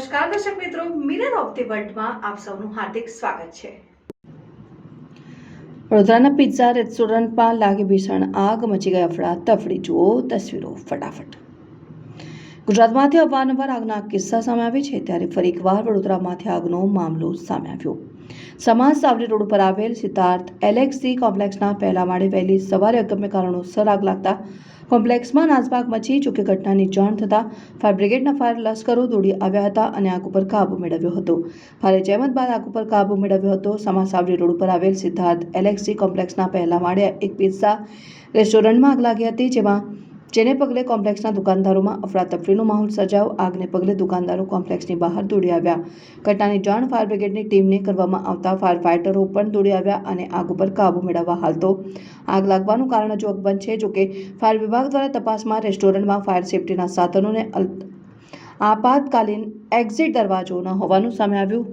નમસ્કાર દર્શક મિત્રો મિરર ઓફ ધી વર્લ્ડમાં આપ સૌનું હાર્દિક સ્વાગત છે. વડોદરાના પિઝા રેસ્ટોરન્ટમાં લાગી ભીષણ આગ મચી ગઈ અફડા, તફડી. જુઓ તસવીરો ફટાફટ. ગુજરાતમાંથી અવારનવાર આગના કિસ્સા સામે આવે છે ત્યારે ફરી એકવાર વડોદરામાંથી આગનો મામલો સામે આવ્યો. સમાજ સાવલી રોડ ઉપર આવેલ સિદ્ધાર્થ એલેક્સી કોમ્પ્લેક્સના પહેલા માળે વહેલી સવારે અગમ્ય કારણોસર આગ લાગતા કોમ્પ્લેક્સમાં નાસભાગ મચી જોકે ઘટનાની જાણ થતાં ફાયર બ્રિગેડના ફાયર લશ્કરો દોડી આવ્યા હતા અને આગ ઉપર કાબુ મેળવ્યો હતો. ભારે જહેમત બાદ આગ ઉપર કાબુ મેળવ્યો હતો. સમા સાવલી રોડ ઉપર આવેલ સિદ્ધાર્થ એલેક્સી કોમ્પ્લેક્સના પહેલા માળે એક પિઝા રેસ્ટોરન્ટમાં આગ લાગી હતી જેમાં જેને પગલે કોમ્પ્લેક્સના દુકાનદારોમાં અફરાતફરીનો માહોલ સર્જાયો. આગને પગલે દુકાનદારો કોમ્પ્લેક્સની બહાર દોડી આવ્યા. ઘટનાની જાણ ફાયર બ્રિગેડની ટીમને કરવામાં આવતા ફાયર ફાઇટરો પણ દોડી આવ્યા અને આગ ઉપર કાબુ મેળવવા હાલ તો આગ લાગવાનું કારણ હજુ અકબંધ છે, જોકે ફાયર વિભાગ દ્વારા તપાસમાં રેસ્ટોરન્ટમાં ફાયર સેફટીના સાધનોને આપાતકાલીન એક્ઝિટ દરવાજો ન હોવાનું સામે આવ્યું.